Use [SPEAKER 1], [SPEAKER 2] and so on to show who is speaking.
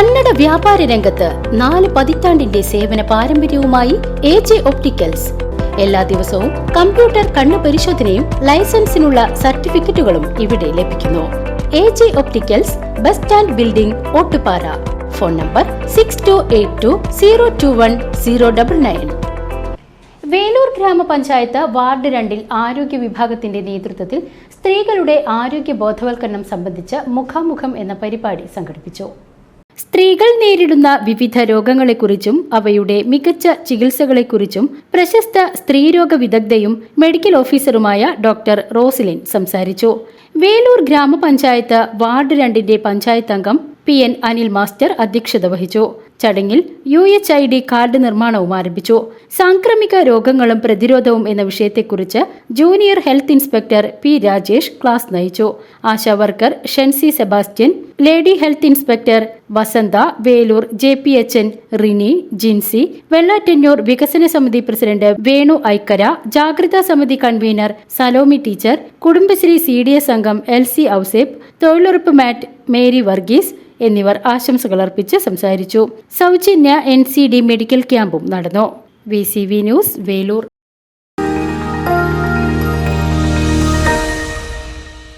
[SPEAKER 1] കന്നഡ വ്യാപാര രംഗത്ത് നാല് പതിറ്റാണ്ടിന്റെ സേവന പാരമ്പര്യവുമായി എ ജെ ഒപ്റ്റിക്കൽസ്. എല്ലാ ദിവസവും കമ്പ്യൂട്ടർ കണ്ണു പരിശോധനയും ലൈസൻസിനുള്ള സർട്ടിഫിക്കറ്റുകളും ഇവിടെ ലഭിക്കുന്നു. A J opticals bus stand building Ottupara. Phone number six two eight two zero two one zero double nine Velur ഗ്രാമപഞ്ചായത്ത് വാർഡ് രണ്ടിൽ ആരോഗ്യ വിഭാഗത്തിന്റെ നേതൃത്വത്തിൽ സ്ത്രീകളുടെ ആരോഗ്യ ബോധവൽക്കരണം സംബന്ധിച്ച് മുഖാമുഖം എന്ന പരിപാടി സംഘടിപ്പിച്ചു. സ്ത്രീകൾ നേരിടുന്ന വിവിധ രോഗങ്ങളെക്കുറിച്ചും അവയുടെ മികച്ച ചികിത്സകളെക്കുറിച്ചും പ്രശസ്ത സ്ത്രീരോഗ വിദഗ്ധയും മെഡിക്കൽ ഓഫീസറുമായ ഡോക്ടർ റോസിലിൻ സംസാരിച്ചു. വേലൂർ ഗ്രാമപഞ്ചായത്ത് വാർഡ് രണ്ടിന്റെ പഞ്ചായത്ത് അംഗം പി എൻ അനിൽ മാസ്റ്റർ അധ്യക്ഷത വഹിച്ചു. ചടങ്ങിൽ U H I D card നിർമ്മാണവും ആരംഭിച്ചു. സാംക്രമിക രോഗങ്ങളും പ്രതിരോധവും എന്ന വിഷയത്തെക്കുറിച്ച് junior health inspector P Rajesh class നയിച്ചു. ASHA worker Shency Sebastian lady health inspector Vasantha Velur J P H N Rini Jincy Vellattannur വികസന സമിതി പ്രസിഡന്റ് വേണു ഐക്കര ജാഗ്രതാ സമിതി convener Salomi teacher Kudumbashree C D S അംഗം എൽ സി ഔസേപ്പ് തൊഴിലുറപ്പ് mate Mary Varghese എന്നിവർ ആശംസകൾ അർപ്പിച്ച് സംസാരിച്ചു. സൗജന്യ എൻ സി ഡി മെഡിക്കൽ ക്യാമ്പും നടന്നു. V C V news Velur.